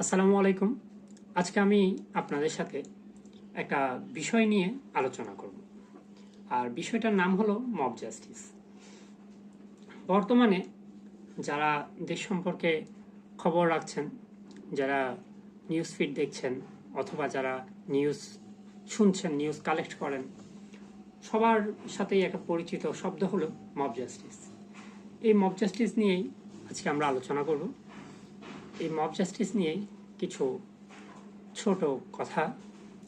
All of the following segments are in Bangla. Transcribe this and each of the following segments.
আসসালামু আলাইকুম। আজকে আমি আপনাদের সাথে একটা বিষয় নিয়ে আলোচনা করব। আর বিষয়টার নাম হলো মব জাস্টিস। বর্তমানে যারা দেশ সম্পর্কে খবর রাখছেন, যারা নিউজ ফিড দেখছেন অথবা যারা নিউজ শুনছেন, নিউজ কালেক্ট করেন, সবার সাথেই একটা পরিচিত শব্দ হলো মব জাস্টিস। এই মব জাস্টিস নিয়েই আজকে আমরা আলোচনা করব। এই মব জাস্টিস নিয়েই কিছু ছোট কথা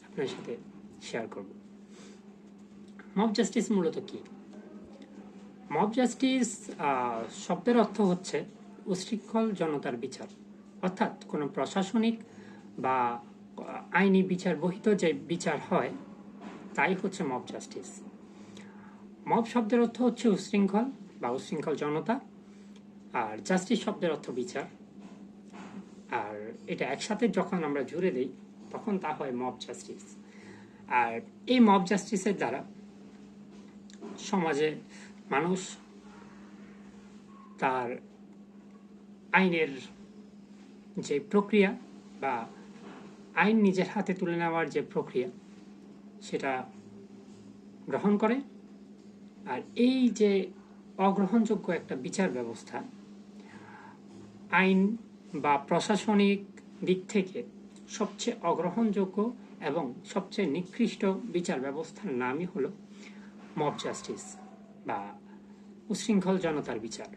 আপনার সাথে শেয়ার করব। মব জাস্টিস মূলত কি? মব জাস্টিস শব্দের অর্থ হচ্ছে উশৃঙ্খল জনতার বিচার। অর্থাৎ কোনো প্রশাসনিক বা আইনি বিচার বহিত যে বিচার হয়, তাই হচ্ছে মব জাস্টিস মব শব্দের অর্থ হচ্ছে উশৃঙ্খল বা উশৃঙ্খল জনতা। আর জাস্টিস শব্দের অর্থ বিচার। আর এটা একসাথে যখন আমরা জুড়ে দিই, তখন তা হয় মব জাস্টিস আর এই মব জাস্টিসের দ্বারা সমাজে মানুষ তার আইনের যে প্রক্রিয়া বা আইন নিজের হাতে তুলে নেওয়ার যে প্রক্রিয়া, সেটা গ্রহণ করে। আর এই যে অগ্রহণযোগ্য একটা বিচার ব্যবস্থা, আইন বা প্রশাসনিক দিক থেকে সবচেয়ে অগ্রহণযোগ্য এবং সবচেয়ে নিকৃষ্ট বিচার ব্যবস্থার নামই হলো মব জাস্টিস বা উশৃঙ্খল জনতার বিচার।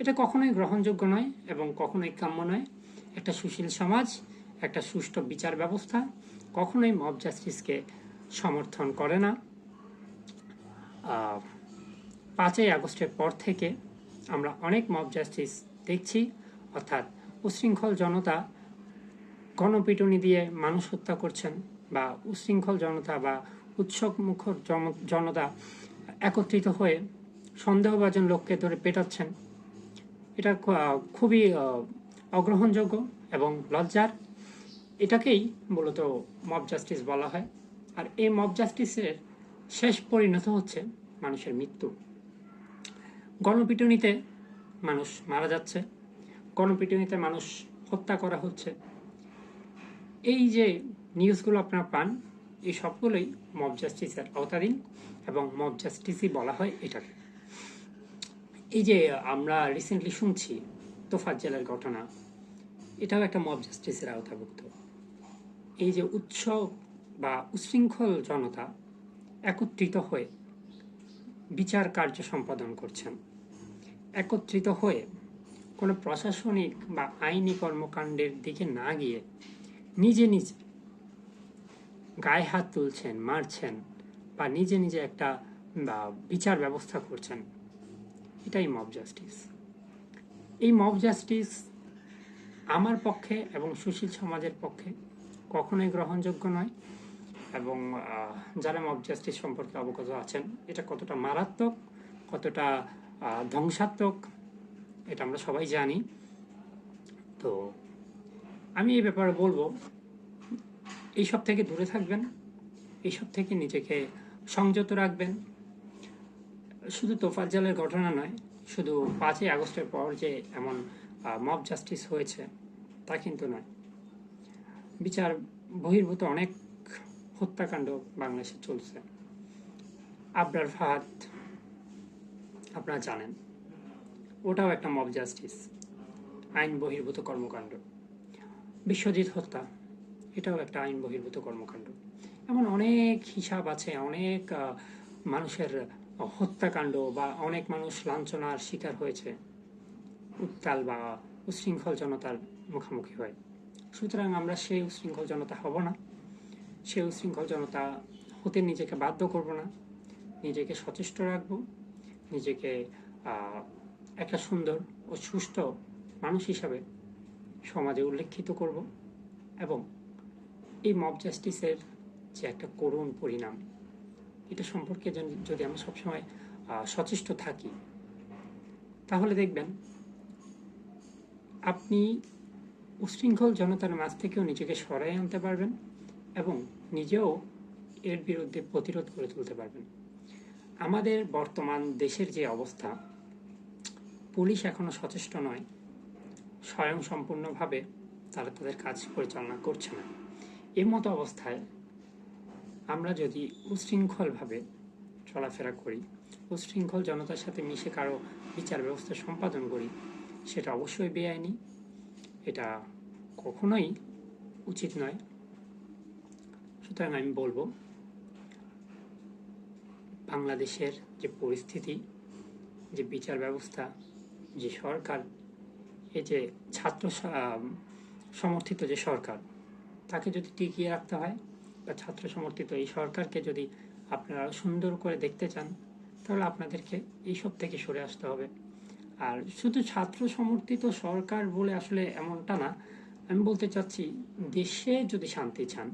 এটা কখনোই গ্রহণযোগ্য নয় এবং কখনোই কাম্য নয়। একটা সুশীল সমাজ, একটা সুষ্ঠু বিচার ব্যবস্থা কখনোই মব জাস্টিসকে সমর্থন করে না। পাঁচই আগস্টের পর থেকে আমরা অনেক মব জাস্টিস দেখছি, অর্থাৎ উশৃঙ্খল জনতা গণপিটুনি দিয়ে মানুষ হত্যা করছেন বা উশৃঙ্খল জনতা বা উৎসব মুখর জনতা একত্রিত হয়ে সন্দেহভাজন লোককে ধরে পেটাচ্ছেন। এটা খুবই অগ্রহণযোগ্য এবং লজ্জার। এটাকেই মূলত মব জাস্টিস বলা হয়। আর এই মব জাস্টিসের শেষ পরিণত হচ্ছে মানুষের মৃত্যু। গণপিটুনিতে মানুষ মারা যাচ্ছে। গণপিটুনিতে মানুষ হত্যা করা হচ্ছে। এই যে নিউজগুলো আপনারা পান, এই সবগুলোই মব জাস্টিসের আওতাধীন এবং মব জাস্টিসই বলা হয় এটাকে। এই যে আমরা রিসেন্টলি শুনছি তোফাজ জেলার ঘটনা, এটাও একটা মব জাস্টিসের আওতাভুক্ত। এই যে উৎসব বা উশৃঙ্খল জনতা একত্রিত হয়ে বিচার কার্য সম্পাদন করছেন, একত্রিত হয়ে কোনো প্রশাসনিক বা আইনি কর্মকাণ্ডের দিকে না গিয়ে নিজে নিজে গায়ে হাত তুলছেন, মারছেন বা নিজে নিজে একটা বিচার ব্যবস্থা করছেন, এটাই মব জাস্টিস এই মব জাস্টিস আমার পক্ষে এবং সুশীল সমাজের পক্ষে কখনোই গ্রহণযোগ্য নয় এবং যারা মব জাস্টিস সম্পর্কে অবগত আছেন, এটা কতটা মারাত্মক, কতটা ধ্বংসাত্মক এটা আমরা সবাই জানি। তো আমি এই ব্যাপারে বলব এইসব থেকে দূরে থাকবেন এইসব থেকে নিজেকে সংযত রাখবেন। শুধু তোফাজ্জালের ঘটনা নয়, শুধু পাঁচই আগস্টের পর যে এমন মব জাস্টিস হয়েছে, তা কিন্তু নয়। বিচার বহির্ভূত অনেক হত্যাকাণ্ড বাংলাদেশে চলছে। আবরার ফাহাদ, আপনারা জানেন। ওটাও একটা মব জাস্টিস আইন বহির্ভূত কর্মকাণ্ড। বিশ্বজিৎ হত্যা, এটাও একটা আইন বহির্ভূত কর্মকাণ্ড। এমন অনেক হিসাব আছে, অনেক মানুষের হত্যাকাণ্ড বা অনেক মানুষ লাঞ্ছনার শিকার হয়েছে। উত্তাল বা উশৃঙ্খল জনতার মুখোমুখি হয়। সুতরাং আমরা সেই উশৃঙ্খল জনতা হব না। সেই উশৃঙ্খল জনতা হতে নিজেকে বাধ্য করব না। নিজেকে সচেষ্ট রাখব। নিজেকে একটা সুন্দর ও সুস্থ মানুষ হিসাবে সমাজে উল্লেখিত করব এবং এই মব জাস্টিসের যে একটা করুণ পরিণাম, এটা সম্পর্কে যদি আমরা সবসময় সচেষ্ট থাকি, তাহলে দেখবেন আপনি উশৃঙ্খল জনতার মাঝ থেকেও নিজেকে সরাই আনতে পারবেন এবং নিজেও এর বিরুদ্ধে প্রতিরোধ করে তুলতে পারবেন। আমাদের বর্তমান দেশের যে অবস্থা পুলিশ এখনও সচেষ্ট নয়। স্বয়ং সম্পূর্ণভাবে তারা তাদের কাজ পরিচালনা করছে না। এর মতো অবস্থায় আমরা যদি উশৃঙ্খলভাবে চলাফেরা করি, উশৃঙ্খল জনতার সাথে মিশে কারও বিচার ব্যবস্থা সম্পাদন করি, সেটা অবশ্যই বেআইনি। এটা কখনোই উচিত নয়। সুতরাং আমি বলব, বাংলাদেশের যে পরিস্থিতি, যে বিচার ব্যবস্থা যে সরকার, এই যে ছাত্র সমর্থিত যে সরকার, তাকে যদি টিকিয়ে রাখতে হয় বা ছাত্র সমর্থিত এই সরকারকে যদি আপনারা সুন্দর করে দেখতে চান, তাহলে আপনাদেরকে এইসব থেকে সরে আসতে হবে। আর শুধু ছাত্র সমর্থিত সরকার বলে আসলে এমনটা না, আমি বলতে চাচ্ছি দেশে যদি শান্তি চান,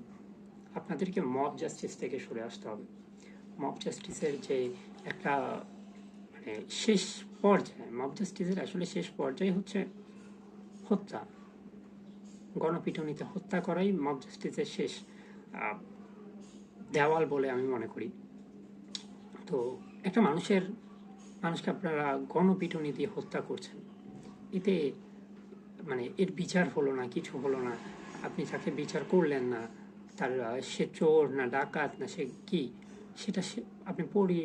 আপনাদেরকে মব জাস্টিস থেকে সরে আসতে হবে। মব জাস্টিসের যে একটা মানে শেষ পর্যায়ে মব জাস্টিসের আসলে শেষ পর্যায়ে হচ্ছে হত্যা, গণপিটুনিতে হত্যা করাই মব জাস্টিসের শেষ দেওয়াল বলে আমি মনে করি। তো একটা মানুষের, মানুষকে আপনারা গণপিটুনি দিয়ে হত্যা করছেন, এতে মানে এর বিচার হলো না, কিছু হলো না, আপনি তাকে বিচার করলেন না, তার সে চোর না ডাকাত না সে কি, সেটা সে আপনি পরি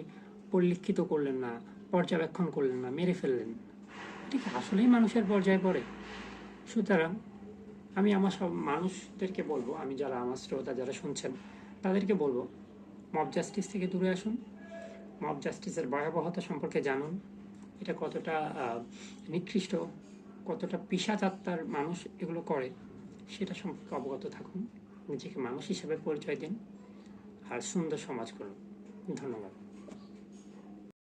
পরিলক্ষিত করলেন না পর্যবেক্ষণ করলেন না মেরে ফেললেন। এটা কি আসলেই মানুষের পর্যায়ে পড়ে? সুতরাং আমি আমার সব মানুষদেরকে বলব, আমি যারা আমার শ্রোতা যারা শুনছেন, তাদেরকে বলব মব জাস্টিস থেকে দূরে আসুন। মব জাস্টিসের ভয়াবহতা সম্পর্কে জানুন। এটা কতটা নিকৃষ্ট, কতটা পিসাচাত্মার মানুষ এগুলো করে, সেটা সম্পর্কে অবগত থাকুন। নিজেকে মানুষ হিসেবে পরিচয় দিন আর সুন্দর সমাজ করুন। ধন্যবাদ।